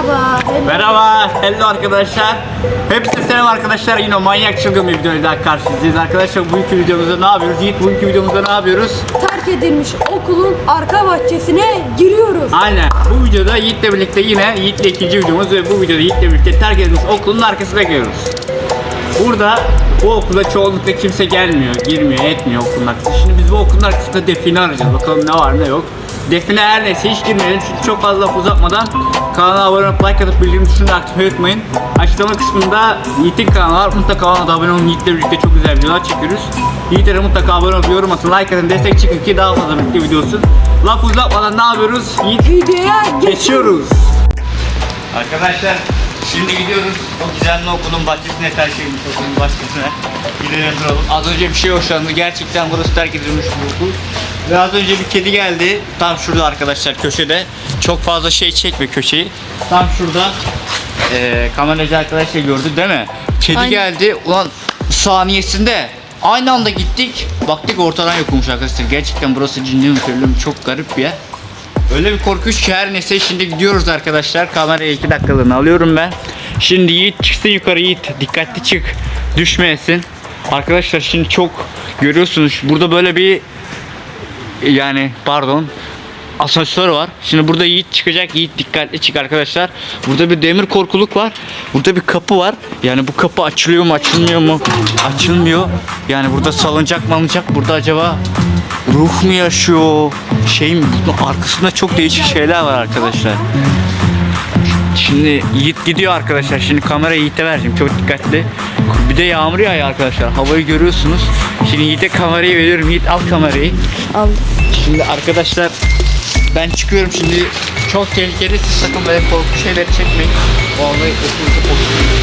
Merhaba. Merhaba, hello arkadaşlar. Hepinize selam arkadaşlar. Yine manyak çılgın bir videoyla daha karşınızdayız arkadaşlar. Bugünkü videomuzda ne yapıyoruz? Yiğit bugünkü videomuzda ne yapıyoruz? Terk edilmiş okulun arka bahçesine giriyoruz. Aynen. Bu videoda Yiğit'le birlikte yine Yiğit'le ikinci videomuz ve bu videoda Yiğit'le birlikte terk edilmiş okulun arkasına giriyoruz. Burada bu okula çoğunlukla kimse gelmiyor, girmiyor, etmiyor okulun arkasına. Şimdi biz bu okulun arkasında define arayacağız. Bakalım ne var ne yok. Define her neyse hiç girmeyelim çünkü çok fazla laf uzatmadan kanala abone olup like atıp bildirim tuşunu aktif unutmayın. Açıklama kısmında Yiğit'in kanalı var. Mutlaka ona da abone olun. Yiğit'le birlikte çok güzel videolar çekiyoruz. Yiğit'e mutlaka abone olup yorum atın, like atın, destek çıkın ki daha fazla birlikte video olsun. Laf uzatmadan ne yapıyoruz? Yiğit Videoya geçiyoruz. Arkadaşlar şimdi gidiyoruz o gizemli okulun bahçesine edilmiş okulun bahçesine. Gidelim duralım. Az önce bir şey hoşlandı. Gerçekten burası terk edilmiş bu okul. Ve az önce bir kedi geldi. Tam şurada arkadaşlar köşede. Çok fazla şey çekme köşeyi. Tam şurada. Ee, kameracı arkadaşlar gördü değil mi? Kedi Aynen. geldi. Ulan saniyesinde aynı anda gittik. Baktık ortadan yokmuş arkadaşlar. Gerçekten burası cinli mi? Çok garip bir yer. Öyle bir korkunç ki her neyse şimdi gidiyoruz arkadaşlar. Kamerayı 2 dakikalığına alıyorum ben. Şimdi Yiğit çıksın yukarı Yiğit. Dikkatli çık. Düşmeyesin. Arkadaşlar şimdi çok görüyorsunuz burada böyle bir yani pardon asansör var. Şimdi burada Yiğit çıkacak. Yiğit dikkatli çık arkadaşlar. Burada bir demir korkuluk var. Burada bir kapı var. Yani bu kapı açılıyor mu açılmıyor mu? Açılmıyor. Yani burada salıncak malıncak. Burada acaba ruh mu yaşıyor? Şey mi? Arkasında çok değişik şeyler var arkadaşlar. Şimdi Yiğit gidiyor arkadaşlar. Şimdi kamerayı Yiğit'e vereceğim. Çok dikkatli. Bir de yağmur yağıyor arkadaşlar. Havayı görüyorsunuz. Şimdi Yiğit'e kamerayı veriyorum. Yiğit al kamerayı. Al. Şimdi arkadaşlar ben çıkıyorum şimdi çok tehlikeli siz sakın böyle korku şeyleri çekmeyin. Vallahi okulda bozuluyor.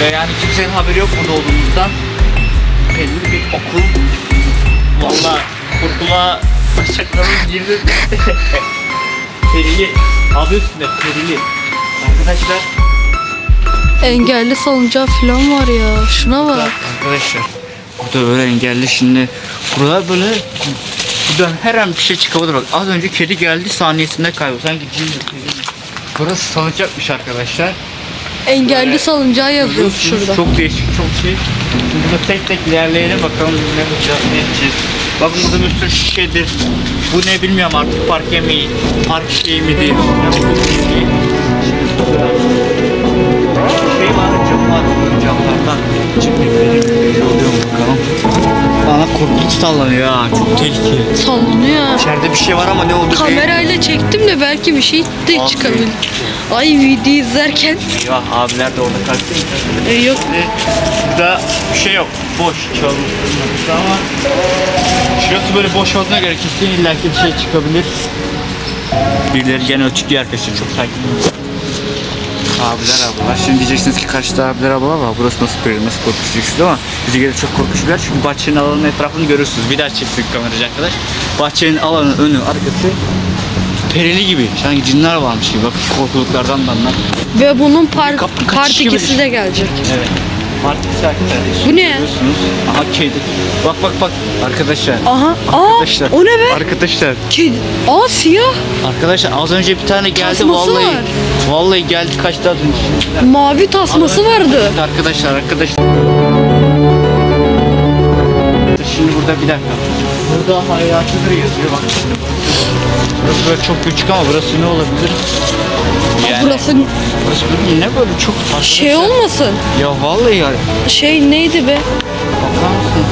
Ve yani kimsenin haberi yok burada olduğumuzdan. Belli bir okul. Vallahi kurtula bacaklarım girdi. perili. Adı üstünde perili. Arkadaşlar Engelli salıncağı falan var ya. Şuna bak. Arkadaşlar burada böyle engelli şimdi buralar böyle buradan her an bir şey çıkabilir bak az önce kedi geldi saniyesinde kayboldu sanki cin? Burası salıncakmış arkadaşlar Engelli salıncağı yazıyor şurada. Çok değişik çok şey Burada tek tek ilerleyelim bakalım ne yapacağız ne edeceğiz. Bakın burada bir sürü şişedir Bu ne bilmiyorum artık park yemeği Park şeyi bilgi Şimdi burada şey var cam var camlardan Şimdi bir oluyor mu bakalım Bana korkunç sallanıyor ha çok tehlikeli Sallanıyor. İçeride bir şey var ama ne oldu Kamerayla çektim de belki bir şey de Abi. çıkabilir. Ay video izlerken Eyvah abiler de orada kalktı e, yok. Burada bir şey yok. Boş çalmış. Ama şurası böyle boş olduğuna göre kesin illaki bir şey çıkabilir. Birileri gene ötüküyor arkadaşlar çok sakin. Abiler ablalar. Şimdi diyeceksiniz ki karşıda abiler ablalar var. Burası nasıl böyle nasıl korkunç diyeceksiniz ama bize göre çok korkunç bir yer. Çünkü bahçenin alanının etrafını görürsünüz. Bir daha çektik kameracı arkadaş. Bahçenin alanı, önü, arkası perili gibi. Sanki cinler varmış gibi. Bakın korkuluklardan da anlar. Ve bunun par part gibi 2'si düşün. de gelecek. Evet. Partisi arkadaşlar. Bu ne? Görüyorsunuz. Aha kedi. Bak bak bak arkadaşlar. Aha. Aa Arkadaşlar. o ne be? Arkadaşlar. Kedi. Aa siyah. Arkadaşlar az önce bir tane geldi Tasması vallahi. var. Vallahi geldi kaçtı az önce. Mavi tasması vardı. Arkadaşlar arkadaşlar. Şimdi burada bir dakika. Burada hayatıdır yazıyor bak. Burası böyle çok küçük ama burası ne olabilir? Yani, Burası burası böyle ne böyle çok şey arkadaşlar- olmasın. Ya vallahi ya. Şey neydi be?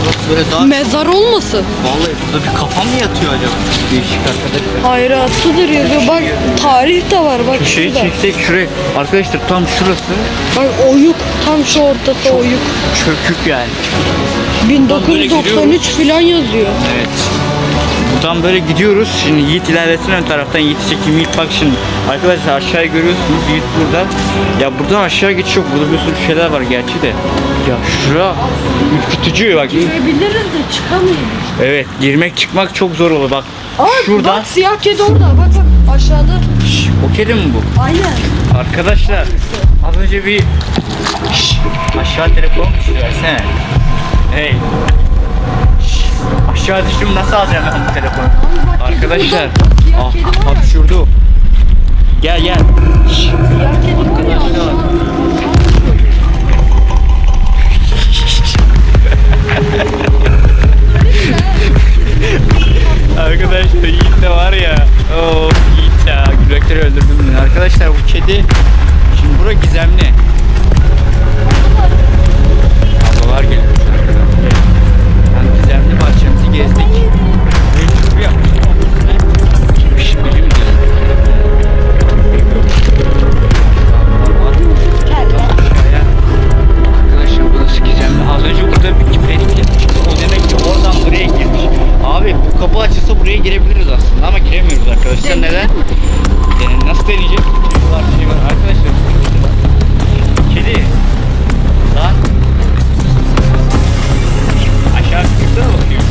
Burası böyle daha Mezar olmasın. Vallahi burada bir kafa mı yatıyor acaba? Değişik arkadaşlar. Hayratıdır yazıyor. Bak tarih de var bak Köşeyi şurada. çeksek şuraya. Arkadaşlar tam şurası Bak oyuk. Tam şu ortası oyuk. çökük yani. 1993 falan yazıyor. Evet. Buradan böyle gidiyoruz. Şimdi Yiğit ilerlesin ön taraftan. Yiğit'i çekeyim. Yiğit bak şimdi. Arkadaşlar aşağıya görüyorsunuz. Yiğit burada. Ya buradan aşağı geçiş yok. Burada bir sürü şeyler var gerçi de. Ya şura ürkütücü bak. Girebiliriz de çıkamayız. Evet girmek çıkmak çok zor olur bak. Aa Şuradan. bak siyah kedi orada. Bak bak aşağıda. Şş, o kedi mi bu? Aynen. Arkadaşlar az önce bir Şş, aşağı telefon düştü versene. Hey. Aşağı düştüm nasıl alacağım ben bu telefonu? Arkadaşlar ah kedi var ya. hapşurdu. Gel gel. Şşş. Arkadaşlar Yiğit de var ya. Oo Yiğit ya. Gülbekleri öldürdüm. Arkadaşlar bu kedi. Şimdi bura gizemli. Açılsa buraya girebiliriz aslında ama giremiyoruz arkadaşlar. Neden? Yani nasıl deneyecek? Var, şey var. Arkadaşlar. Kedi. Lan. Aşağı çıksana bakayım.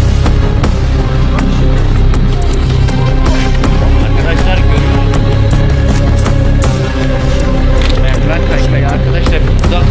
Arkadaşlar görüyor musunuz? Merdiven kaçtayı arkadaşlar buradan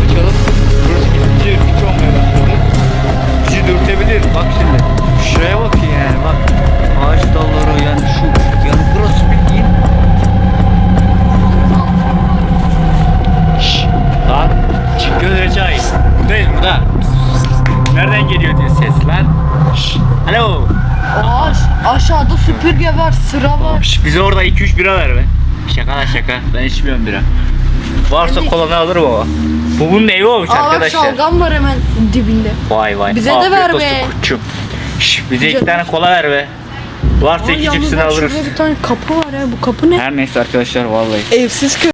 süpürge var, sıra var. Şş, bize orada 2-3 bira ver be. Şaka lan şaka. Ben içmiyorum bira. Varsa kolanı alırım ama. Bu bunun evi olmuş Aa bak arkadaşlar. şalgam var hemen dibinde. Vay vay. Bize de Afiyet ver olsun be. Şş, bize Bize- iki tane kola ver be. Varsa Aa, iki yalnız cipsini bak alırız. Şurada bir tane kapı var ya. Bu kapı ne? Her neyse arkadaşlar vallahi. Evsiz köy.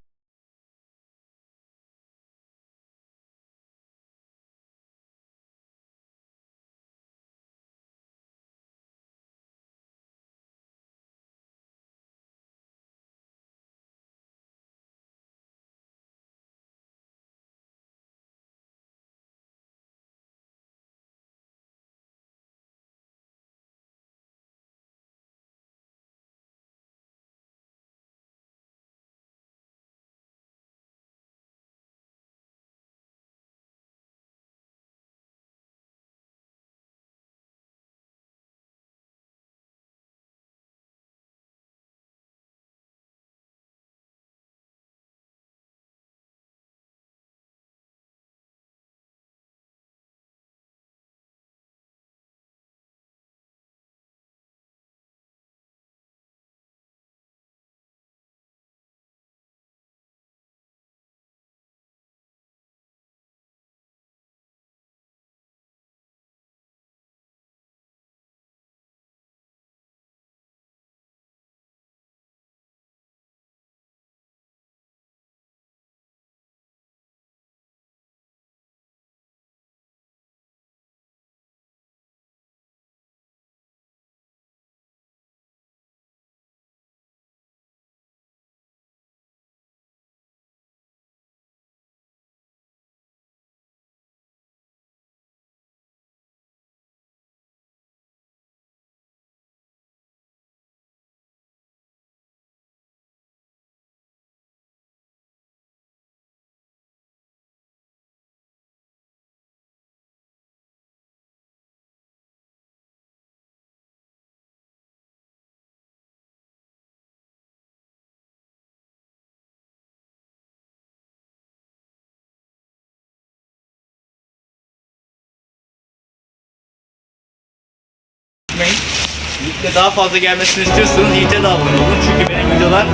Yiğit'le daha fazla gelmesini istiyorsanız Yiğit'e de abone olun. Çünkü benim videolar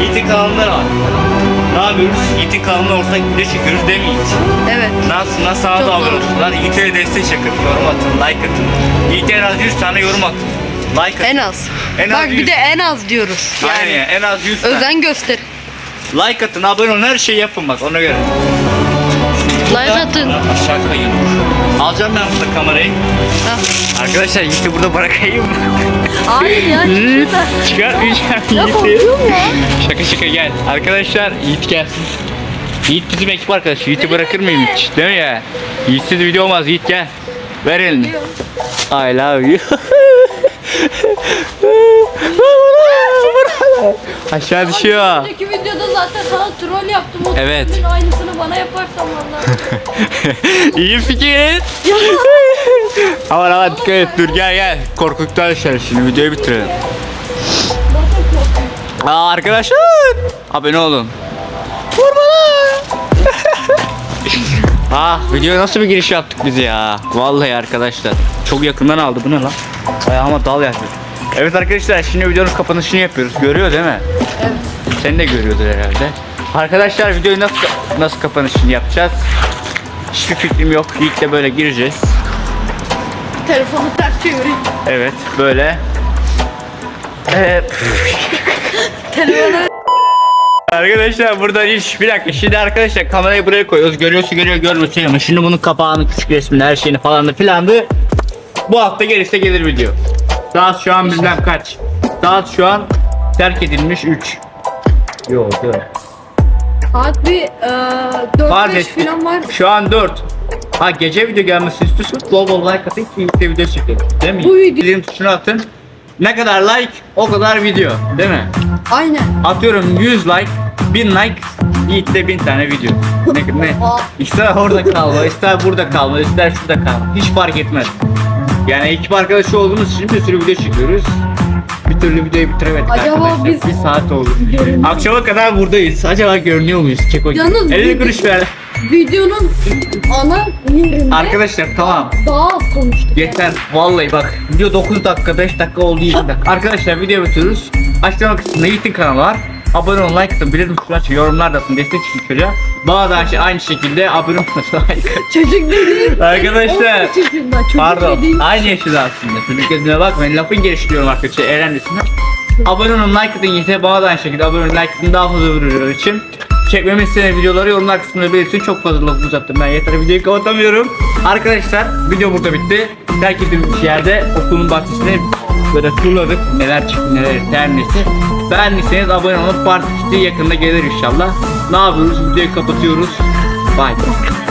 Yiğit'in kanalında var. Ne yapıyoruz? Yiğit'in kanalına ortak video çekiyoruz değil mi Yiğit? Evet. Nasıl, nasıl Çok da abone olsunlar. Yiğit'e de destek çakın. Yorum atın, like atın. Yiğit'e en az 100 tane yorum atın. Like atın. En az. En az Bak yüz. bir de en az diyoruz. Aynen Yani en az 100 tane. özen göster. Like atın, abone olun, her şeyi yapın bak ona göre. Like atın. Aşağı kayın. Alacağım ben burada kamerayı. Ha. Arkadaşlar Yiğit'i burada bırakayım. Hayır ya. Yiğit çıkartmayacağım Ya Yiğit'i. Şaka şaka gel. Arkadaşlar Yiğit gelsin. Yiğit bizim ekip arkadaşı. Yiğit'i bırakır mıyım hiç? Değil mi ya? Yiğitsiz video olmaz. Yiğit gel. Ver elini. I love you. Aşağı düşüyor. Önceki videoda zaten sana troll yaptım. O Evet. trollün aynısını bana yaparsan vallahi. İyi fikir. aman aman dikkat et dur gel gel. Korkuktu arkadaşlar şimdi videoyu bitirelim. Aa, arkadaşlar abone olun. Vurma lan. ah videoya nasıl bir giriş yaptık biz ya. Vallahi arkadaşlar. Çok yakından aldı bu ne lan? Ayağıma dal yapıyor. Evet arkadaşlar şimdi videonun kapanışını yapıyoruz. Görüyor değil mi? Evet. Sen de görüyordur herhalde. Arkadaşlar videoyu nasıl nasıl kapanışını yapacağız? Hiçbir fikrim yok. İlk de böyle gireceğiz. Telefonu ters çevireyim. Evet böyle. Telefonu Arkadaşlar burada iş bir dakika şimdi arkadaşlar kamerayı buraya koyuyoruz görüyorsun görüyor görmüyorsun ama şimdi bunun kapağını küçük resmini her şeyini falan da filandı bu hafta gelirse gelir video saat şu an bilmem kaç saat şu an terk edilmiş 3 Yok 4 saat bir e, Farz 4-5 et. falan var. Şu an 4 Ha gece video gelmesi istiyorsanız bol bol like atın ki birlikte video çekelim değil mi? Bu video- Bildirim tuşuna atın ne kadar like o kadar video değil mi? Aynen. Atıyorum 100 like, 1000 like, Yiğit'te 1000 tane video. Ne, ne? İster orada kalma, ister burada kalma, ister şurada kalma. Hiç fark etmez. Yani ekip arkadaşı olduğumuz için bir sürü video çekiyoruz. Bir türlü videoyu bitiremedik Acaba arkadaşlar. biz- Bir saat oldu. Akşama kadar buradayız. Acaba görünüyor muyuz? Keko gibi. Yalnız 50 video- kuruş ver. Videonun ana yerinde Arkadaşlar tamam. daha az konuştuk. Yeter. Vallahi bak. Video 9 dakika, 5 dakika oldu 7 dakika. Arkadaşlar video bitiriyoruz. Açıklama kısmında Yiğit'in kanalı var. Abone olun, like atın, bildirim tuşuna açın, yorumlar da atın, destek çıkın çocuğa. Bana da aynı- aynı şekilde abone olun, like Çocuk dediğim Arkadaşlar. 13 yaşında. Çocuk Pardon. Aynı yaşında aslında. Çocuk dediğine bakmayın. Lafın geliştiriyorum arkadaşlar. Eğlencesine. Abone olun, like atın yeter. Bana da aynı şekilde abone olun, like atın. Daha fazla video için. Çekmemi istenen videoları yorumlar kısmında belirtin. Çok fazla laf uzattım ben. Yeter videoyu kapatamıyorum. Arkadaşlar video burada bitti. Terk edilmiş yerde okulun bahçesine böyle turladık. Neler çıktı neler etti her neyse. Beğendiyseniz abone olup part 2 yakında gelir inşallah. Ne yapıyoruz? Videoyu kapatıyoruz. Bye.